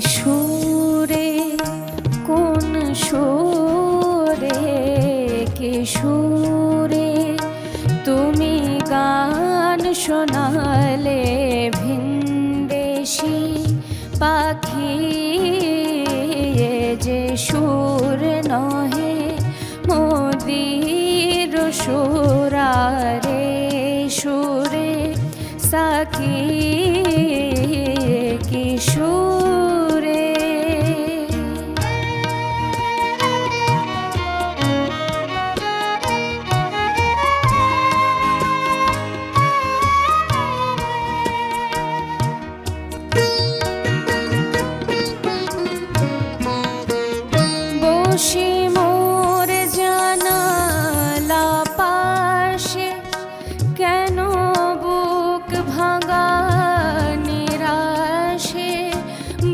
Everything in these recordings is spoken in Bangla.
সুরে, কোন সুরে? কে সুরে, তুমি গান শোনালে ভিনদেশি পাখি যে সুর নহে মোদির সুরারে সুরে সাকি বসে মোর জানালা পাশে কেন বুক ভাঙা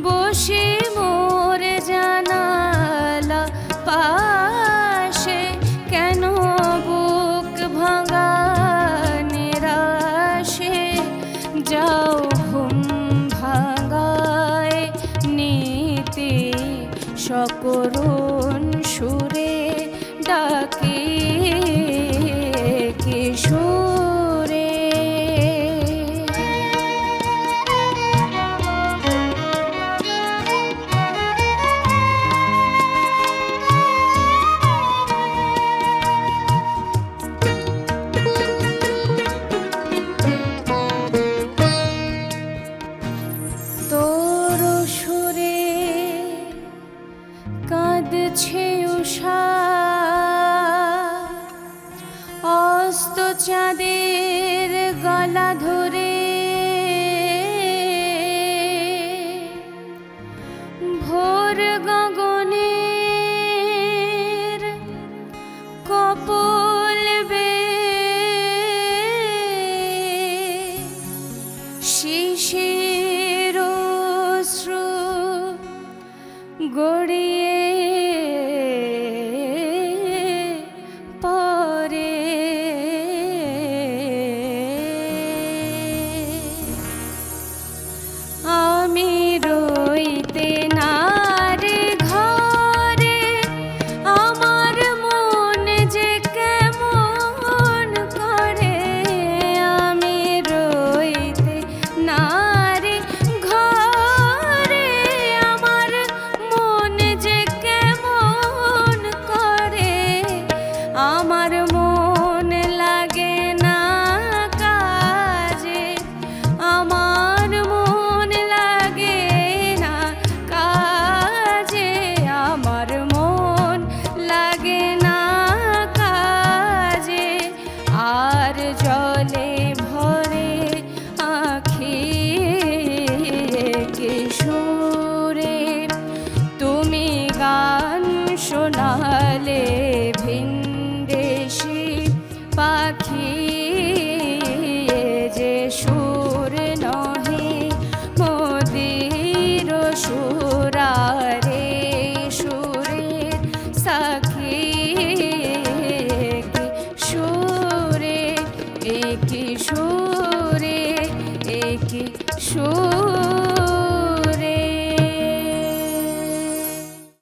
বসে মোর জানালা পাশে কেন বুক ভাঙা যাও ভাঙায় চাঁদের গলা ধরে। ভোর গগনের কপল শিশির শ্রু গড়িয়ে পরে শোনালে ভিনদেশি পাখি যে সুর নহে মোদির সুরারে সুরের সাখী